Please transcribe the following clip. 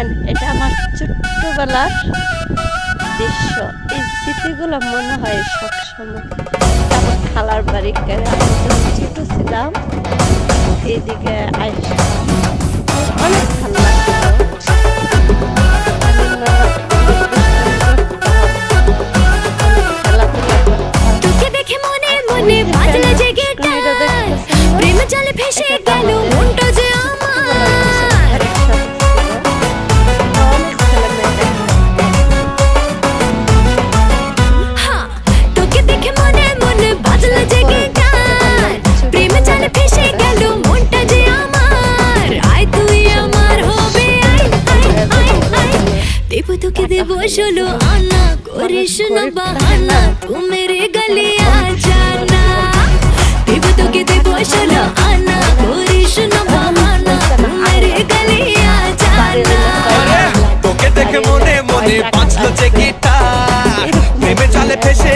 দেখেন এটা আমার ছোট্টবেলার দৃশ্য। এই স্মৃতিগুলো মনে হয় সবসময় আমার খালার বাড়ি আমি যখন ছোট ছিলাম এইদিকে অনেক ভালো দেখে মনে মনে বাজলে জেগে তোকে দেব ষোলো আনা, করিস না বাহানা তু মেরে গলে আজা না দেব তোকে দেব ষোলো আনা, করিস না বাহানা তু মেরে গলে আজা না তোকে দেখে মনে মনে বাঁচলো যে গিটার। প্রেমে চলে ফেসে